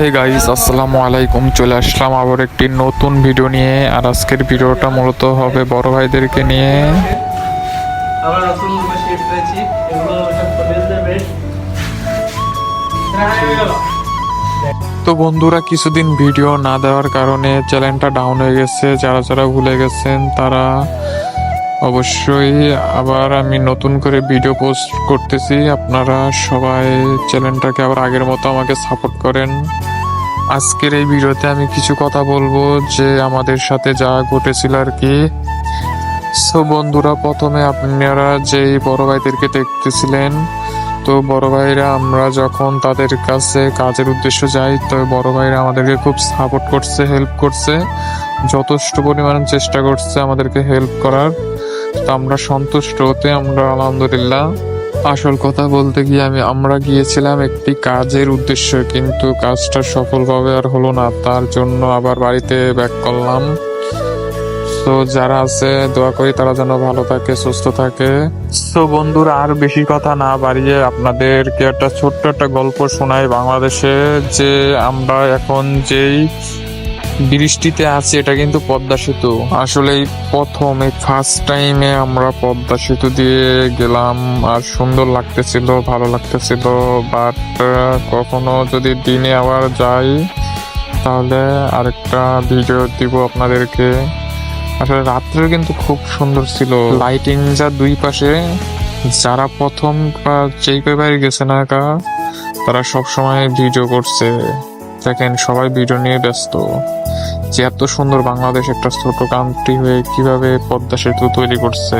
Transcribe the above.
Hey guys আসসালামু আলাইকুম। চলে আসলাম আবার একটি নতুন ভিডিও নিয়ে। আর আজকের ভিডিওটা মূলত হবে বড় ভাইদেরকে নিয়ে। আমরা নতুন রুমে শিফট হয়েছি এগুলো সব দেবে। তো বন্ধুরা কিছুদিন ভিডিও না দেওয়ার কারণে চ্যানেলটা ডাউন হয়ে গেছে। যারা যারা ভুলে গেছেন তারা অবশ্যই আবার আমি নতুন করে ভিডিও পোস্ট করতেছি। আপনারা সবাই চ্যানেলটাকে আবার আগের মতো আমাকে সাপোর্ট করেন। আজকের এই ভিডিওতে আমি কিছু কথা বলব যে আমাদের সাথে যা ঘটেছিল আর কি। সো বন্ধুরা, প্রথমে আপনারা যেই বড় ভাইদেরকে দেখতেছিলেন, তো বড় ভাইরা আমরা যখন তাদের কাছে কাজের উদ্দেশ্য যাই, তো বড় ভাইরা আমাদেরকে খুব সাপোর্ট করছে হেল্প করছে, যথেষ্ট পরিমাণে চেষ্টা করছে আমাদেরকে হেল্প করার। তো আমরা সন্তুষ্ট হতে, আমরা আলহামদুলিল্লাহ আসল কথা বলতে গিয়ে আমি আমরা গিয়েছিলাম একটি কাজের উদ্দেশ্য, কিন্তু কাজটা সফলভাবে আর হলো না। তার জন্য আবার বাড়িতে ব্যাক করলাম। তো যারা আছে, দোয়া করি তারা যেন ভালো থাকে, সুস্থ থাকে। তো বন্ধুরা, আর বেশি কথা না বাড়িয়ে আপনাদেরকে একটা ছোট্ট একটা গল্প শোনাই বাংলাদেশে, যে আমরা এখন যেই বৃষ্টিতে আছি, এটা কিন্তু পদ্মা সেতু। আসলে প্রথম, এই ফার্স্ট টাইমে আমরা পদ্মা সেতু দিয়ে গেলাম, আর সুন্দর লাগতেছিল, ভালো লাগতেছিল বাট কখনো যদি দিনে আবার যাই, তাহলে আরেকটা ভিডিও দিব আপনাদেরকে। আসলে রাত্রে কিন্তু খুব সুন্দর ছিল। লাইটিং যা দুই পাশে, যারা প্রথম যেই কয়বার গেছে না তারা সবসময় ভিডিও করছে। দেখেন, সবাই ভিডিও নিয়ে ব্যস্ত। যে এত সুন্দর বাংলাদেশ, একটা ছোট কান্ট্রি হয়ে কীভাবে পদ্মা সেতু তৈরি করছে।